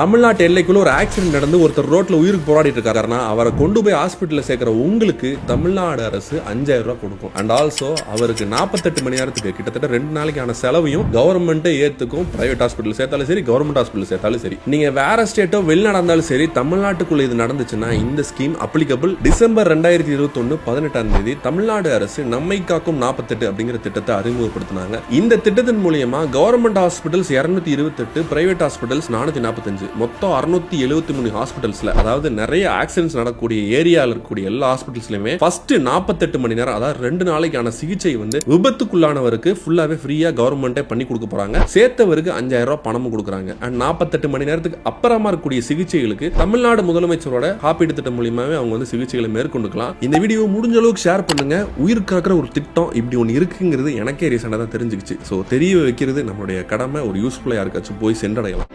தமிழ்நாட்டு எல்லைக்குள்ள ஒரு ஆக்சிடென்ட் நடந்து ஒருத்தர் ரோட்ல உயிருக்கு போராடிட்டு இருக்காருன்னா அவரை கொண்டு போய் ஹாஸ்பிட்டலில் சேர்க்கிற உங்களுக்கு தமிழ்நாடு அரசு அஞ்சாயிரம் ரூபாய் கொடுக்கும். அண்ட் ஆல்சோ அவருக்கு நாற்பத்தெட்டு மணி நேரத்துக்கு கிட்டத்தட்ட ரெண்டு நாளைக்கான செலவையும் கவர்மெண்ட்டே ஏத்துக்கும். பிரைவேட் ஹாஸ்பிட்டல் சேர்த்தாலும் சரி கவர்மெண்ட் ஹாஸ்பிட்டல் சேர்த்தாலும் சரி. நீங்க வேற ஸ்டேட்டோ வெளிநடந்தாலும் சரி தமிழ்நாட்டுக்குள்ள இது நடந்துச்சுன்னா இந்த ஸ்கீம் அப்ளிகபிள் டிசம்பர் ரெண்டாயிரத்தி இருபத்தி ஒன்னு பதினெட்டாம் தேதி தமிழ்நாடு அரசு நம்மை காக்கும் நாற்பத்தெட்டு அப்படிங்கிற திட்டத்தை அறிமுகப்படுத்தினாங்க. இந்த திட்டத்தின் மூலியமா கவர்மெண்ட் ஹாஸ்பிட்டல்ஸ் இருநூத்தி இருபத்தெட்டு பிரைவேட் ஹாஸ்பிட்டல்ஸ் நானூத்தி நாற்பத்தஞ்சு மொத்தம் அறுநூத்தி எழுபத்தி மூணு ஹாஸ்பிட்டல்ஸ்ல அதாவது நிறைய ஆக்சிடென்ட்ஸ் நடக்கக்கூடிய ஏரியாவில் இருக்கக்கூடிய எல்லா ஹாஸ்பிட்டல்ஸ்லையுமே ஃபர்ஸ்ட் நாற்பத்தெட்டு மணி நேரம் அதாவது ரெண்டு நாளைக்கான சிகிச்சை வந்து விபத்துக்குள்ளானவருக்கு ஃபுல்லாகவே ஃப்ரீயாக கவர்மெண்ட்டே பண்ணி கொடுக்க போகிறாங்க சேர்த்தவருக்கு அஞ்சாயிரம் ரூபாய் பணமும் கொடுக்குறாங்க. அண்ட் நாற்பத்தெட்டு மணி நேரத்துக்கு அப்புறமா இருக்கக்கூடிய சிகிச்சைகளுக்கு தமிழ்நாடு முதலமைச்சரோட காப்பீடு திட்டம் மூலியமாகவே அவங்க வந்து சிகிச்சைகளை மேற்கொண்டுக்கலாம். இந்த வீடியோ முடிஞ்ச அளவுக்கு ஷேர் பண்ணுங்க. உயிர் காக்கிற ஒரு திட்டம் இப்படி ஒன்று இருக்குங்கிறது எனக்கே ரீசெண்டாக தான் தெரிஞ்சுக்கிச்சு. ஸோ தெரிய வைக்கிறது நம்மளுடைய கடமை. ஒரு யூஸ்ஃபுல்லாக யாருக்காச்சும் போய் சென்றடையலாம்.